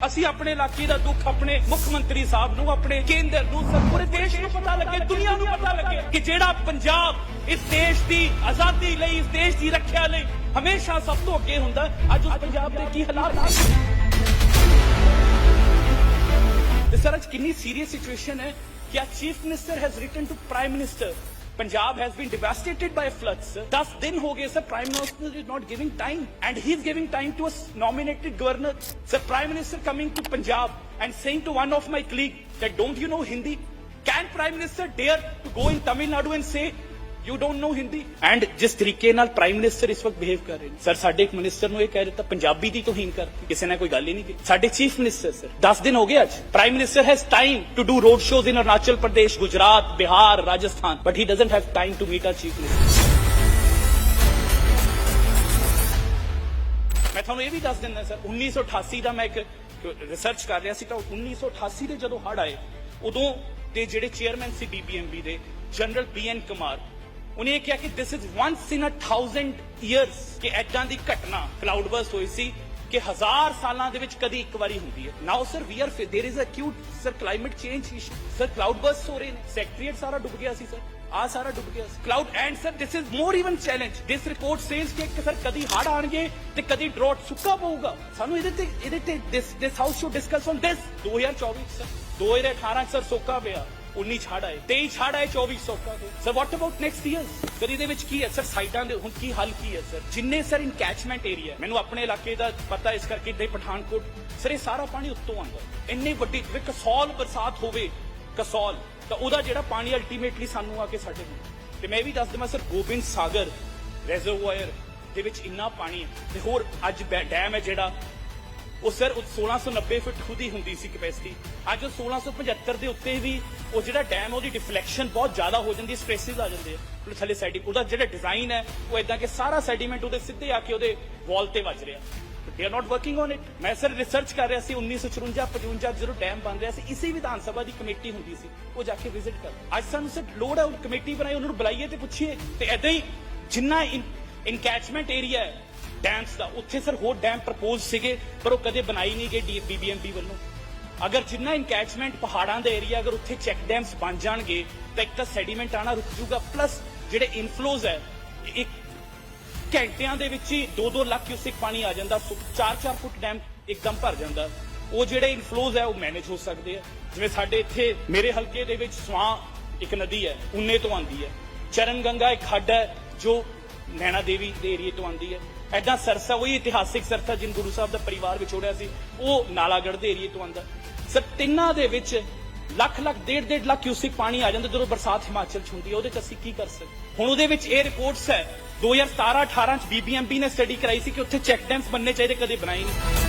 ਅਸੀਂ ਆਪਣੇ ਇਲਾਕੇ ਦਾ ਦੁੱਖ ਆਪਣੇ ਮੁੱਖ ਮੰਤਰੀ ਸਾਹਿਬ ਨੂੰ ਆਪਣੇ ਕੇਂਦਰ ਨੂੰ ਪੂਰੇ ਦੇਸ਼ ਨੂੰ ਪਤਾ ਲੱਗੇ ਦੁਨੀਆ ਨੂੰ ਪਤਾ ਲੱਗੇ ਕਿ ਜਿਹੜਾ ਪੰਜਾਬ ਇਸ ਦੇਸ਼ ਦੀ ਆਜ਼ਾਦੀ ਲਈ ਇਸ ਦੇਸ਼ ਦੀ ਰੱਖਿਆ ਲਈ ਹਮੇਸ਼ਾ ਸਭ ਤੋਂ ਅੱਗੇ ਹੁੰਦਾ ਅੱਜ ਉਸ ਪੰਜਾਬ ਦੇ ਕੀ ਹਾਲਾਤ ਨੇ? ਸਰ ਅੱਜ ਕਿੰਨੀ ਸੀਰੀਅਸ ਸਿਚੁਏਸ਼ਨ ਹੈ ਕਿ chief minister has written to prime minister Punjab has been devastated by floods. sir. 10 दिन हो गए sir. Prime Minister is not giving time, and he is giving time to a nominated governor. Sir, Prime Minister coming to Punjab and saying to one of my colleague that don't you know Hindi? Can Prime Minister dare to go in Tamil Nadu and say you don't know Hindi and ਜਿਸ ਤਰੀਕੇ ਨਾਲ prime minister ਇਸ ਵਕਤ behave ਕਰ ਰਹੇ ਨੇ sir ਸਾਡੇ ਇੱਕ ਮਿਨਿਸਟਰ ਨੂੰ ਇਹ ਕਹਿ ਦਿੱਤਾ ਪੰਜਾਬੀ ਦੀ ਤੋਹੀਨ ਕਰਤੀ ਕਿਸੇ ਨੇ ਕੋਈ ਗੱਲ ਹੀ ਨਹੀਂ ਕੀਤੀ ਸਾਡੇ ਚੀਫ ਮਿਨਿਸਟਰ ਸਰ 10 ਦਿਨ ਹੋ ਗਏ ਅੱਜ prime minister has time to do road shows in Arunachal Pradesh Gujarat Bihar Rajasthan but he doesn't have time to meet our chief minister ਮੈਂ ਤੁਹਾਨੂੰ ਇਹ ਵੀ ਦੱਸ ਦਿੰਦਾ ਸਰ 1988 ਦਾ ਮੈਂ ਇੱਕ ਰਿਸਰਚ ਕਰ ਰਿਹਾ ਸੀ ਤਾਂ 1988 ਦੇ ਜਦੋਂ ਹੜ ਆਏ ਉਦੋਂ ਦੇ ਜਿਹੜੇ ਚੇਅਰਮੈਨ ਸੀ ਬੀਬੀਐਮਬੀ ਦੇ ਜਨਰਲ ਬੀਐਨ ਕੁਮਾਰ ਉਹਨੇ ਇਹ ਕਿਹਾ ਕਿ this is once in a 1000 years ਕਿ ਐਦਾਂ ਦੀ ਘਟਨਾ ਕਲਾਉਡ ਬਰਸਟ ਹੋਈ ਸੀ ਕਿ ਹਜ਼ਾਰ ਸਾਲਾਂ ਦੇ ਵਿੱਚ ਕਦੀ ਇੱਕ ਵਾਰੀ ਹੁੰਦੀ ਹੈ now sir we are there is acute sir climate change issue sir cloudburst ਹੋ ਰਹੇ ਨੇ ਸੈਕਟਰੀਏਟ ਸਾਰਾ ਡੁੱਬ ਗਿਆ ਸੀ ਸਰ ਆ ਸਾਰਾ ਡੁੱਬ ਗਿਆ ਸੀ cloud and sir this is more even challenge this report says ਕਿ ਸਰ ਕਦੀ ਹੜ ਆਣਗੇ ਤੇ ਕਦੀ ਡਰੌਟ ਸੁੱਕਾ ਪਊਗਾ ਸਾਨੂੰ ਇਹਦੇ ਤੇ ਇਹਦੇ ਤੇ this this house should discuss on this 2024 sir 2018 ਚ ਸਰ ਸੋਕਾ ਪਿਆ 19 ਛੜ ਆਏ 23 ਛੜ ਆਏ 24 ਸੋਕਾ ਦੇ sir what about next years sir ਇਹਦੇ ਵਿੱਚ ਕੀ ਹੈ? ਸਰ ਸਾਈਡਾਂ ਦੇ ਹੁਣ ਕੀ ਹੱਲ ਕੀ ਹੈ ਸਰ ਜਿੰਨੇ ਸਰ ਇਨਕੈਚਮੈਂਟ ਏਰੀਆ ਮੈਨੂੰ ਆਪਣੇ ਇਲਾਕੇ ਦਾ ਪਤਾ ਇਸ ਕਰਕੇ ਦੇ ਪਠਾਨਕੋਟ। ਸਰ ਇਹ ਸਾਰਾ ਪਾਣੀ ਉੱਤੋਂ ਆਉਂਦਾ ਇੰਨੀ ਵੱਡੀ ਵੀ ਕਸੌਲ ਬਰਸਾਤ ਹੋਵੇ, ਕਸੌਲ, ਤਾਂ ਉਹਦਾ ਜਿਹੜਾ ਪਾਣੀ ਅਲਟੀਮੇਟਲੀ ਸਾਨੂੰ ਆ ਕੇ ਸਾਡੇ ਕੋਲ। ਤੇ ਮੈਂ ਵੀ ਦੱਸ ਦਵਾਂ ਸਰ ਗੋਬਿੰਦ ਸਾਗਰ ਰਿਜ਼ਰਵਾਇਰ ਦੇ ਵਿੱਚ ਇੰਨਾ ਪਾਣੀ ਹੈ। ਤੇ ਹੋਰ ਅੱਜ ਡੈਮ ਹੈ ਜਿਹੜਾ ਉਹ ਸਰ ਉਹ 1690 ਫੁੱਟ ਖੁਦੀ ਹੁੰਦੀ ਸੀ ਕੈਪੈਸਿਟੀ ਅੱਜ ਉਹ 1675 ਦੇ ਉੱਤੇ ਵੀ ਉਹ ਜਿਹੜਾ ਡੈਮ ਉਹਦੀ ਡਿਫਲੈਕਸ਼ਨ ਬਹੁਤ ਜ਼ਿਆਦਾ ਹੋ ਜਾਂਦੀ ਹੈ ਸਟ੍ਰੈਸਸ ਆ ਜਾਂਦੇ ਆ। ਥੱਲੇ ਸੈਡੀ ਉਹਦਾ ਜਿਹੜਾ ਡਿਜ਼ਾਈਨ ਹੈ, ਉਹ ਇਦਾਂ ਕਿ ਸਾਰਾ ਸੈਡੀਮੈਂਟ ਉਹਦੇ ਸਿੱਧੇ ਆ ਕੇ ਉਹਦੇ ਵਾਲ ਤੇ ਵੱਜ ਰਿਹਾ। They are not working on it ਮੈਂ ਸਰ ਰਿਸਰਚ ਕਰ ਰਿਹਾ ਸੀ 1954 55 ਜਦੋਂ ਡੈਮ ਬਣ ਰਿਹਾ ਸੀ, ਇਸੇ ਵਿਧਾਨ ਸਭਾ ਦੀ ਕਮੇਟੀ ਹੁੰਦੀ ਸੀ, ਉਹ ਜਾ ਕੇ ਵਿਜ਼ਿਟ ਕਰ। ਅੱਜ ਸਾਨੂੰ ਸਰ ਲੋੜ ਹੈ, ਉਹ ਕਮੇਟੀ ਬਣਾਈ, ਉਹਨਾਂ ਨੂੰ ਬੁਲਾਈਏ ਤੇ ਪੁੱਛੀਏ। ਤੇ ਐਦਾਂ ਹੀ ਜਿੰਨਾ ਇਨਕੈਚਮੈਂਟ ਏਰੀਆ ਹੈ ਡੈਮਸ ਦਾ। ਉੱਥੇ ਸਰ ਹੋਰ ਡੈਮ ਪ੍ਰਪੋਜ਼ ਸੀਗੇ, ਪਰ ਉਹ ਕਦੇ ਬਣਾਈ ਨਹੀਂ ਗਏ ਬੀਬੀਐਮਪੀ ਵੱਲੋਂ। ਅਗਰ ਜਿੰਨਾ ਇਨਕੈਚਮੈਂਟ ਪਹਾੜਾਂ ਦੇ ਏਰੀਆ ਅਗਰ ਉੱਥੇ ਚੈੱਕ ਡੈਮਸ ਬਣ ਜਾਣਗੇ, ਤਾਂ ਇੱਕ ਤਾਂ ਸੈਡੀਮੈਂਟ ਆਣਾ ਰੁਕ ਜੂਗਾ ਪਲੱਸ ਜਿਹੜੇ ਇਨਫਲੋਜ਼ ਹੈ, ਇੱਕ ਘੰਟਿਆਂ ਦੇ ਵਿੱਚ ਹੀ 2-2 ਲੱਖ ਕਿਊਸਿਕ ਪਾਣੀ ਆ ਜਾਂਦਾ 4-4 ਫੁੱਟ ਡੈਮ ਇੱਕਦਮ ਭਰ ਜਾਂਦਾ। ਉਹ ਜਿਹੜੇ ਇਨਫਲੋਜ਼ ਹੈ, ਉਹ ਮੈਨੇਜ ਹੋ ਸਕਦੇ ਆ। ਜਿਵੇਂ ਸਾਡੇ ਇੱਥੇ ਮੇਰੇ ਹਲਕੇ ਦੇ ਵਿੱਚ ਸਵਾਂ ਇੱਕ ਨਦੀ ਹੈ, ਉਨੇ ਤੋਂ ਆਂਦੀ ਹੈ। ਚਰਨ ਗੰਗਾ ਇੱਕ ਖੱਡ ਹੈ, ਜੋ ਨੈਣਾ ਦੇਵੀ ਦੇ ਏਰੀਏ ਤੋਂ ਆਂਦੀ ਹੈ। ਐਡਾ ਸਰਸਾ ਉਹੀ ਇਤਿਹਾਸਿਕ ਸਰਸਾ ਜਿਨ ਗੁਰੂ ਸਾਹਿਬ ਦਾ ਪਰਿਵਾਰ ਵਿਛੋੜਿਆ ਸੀ, ਉਹ ਨਾਲਾਗੜ੍ਹ ਦੇ ਏਰੀਏ ਤੋਂ ਆਂਦਾ ਸਰ, ਤਿੰਨਾਂ ਦੇ ਵਿੱਚ ਲੱਖ ਲੱਖ, ਡੇਢ ਡੇਢ ਲੱਖ ਕਿਊਸਿਕ ਪਾਣੀ ਆ ਜਾਂਦਾ ਜਦੋਂ ਬਰਸਾਤ ਹਿਮਾਚਲ ਚ ਹੁੰਦੀ ਹੈ, ਉਹਦੇ ਚ ਅਸੀਂ ਕੀ ਕਰ ਸਕਦੇ? ਹੁਣ ਉਹਦੇ ਵਿੱਚ ਇਹ ਰਿਪੋਰਟਸ ਹੈ 2017 18 ਚ ਬੀਬੀਐਮਬੀ ਨੇ ਸਟੱਡੀ ਕਰਾਈ ਸੀ ਕਿ ਉੱਥੇ ਚੈੱਕ ਡੈਮਸ ਬਣਨੇ ਚਾਹੀਦੇ, ਕਦੇ ਬਣਾਏ ਨਹੀਂ।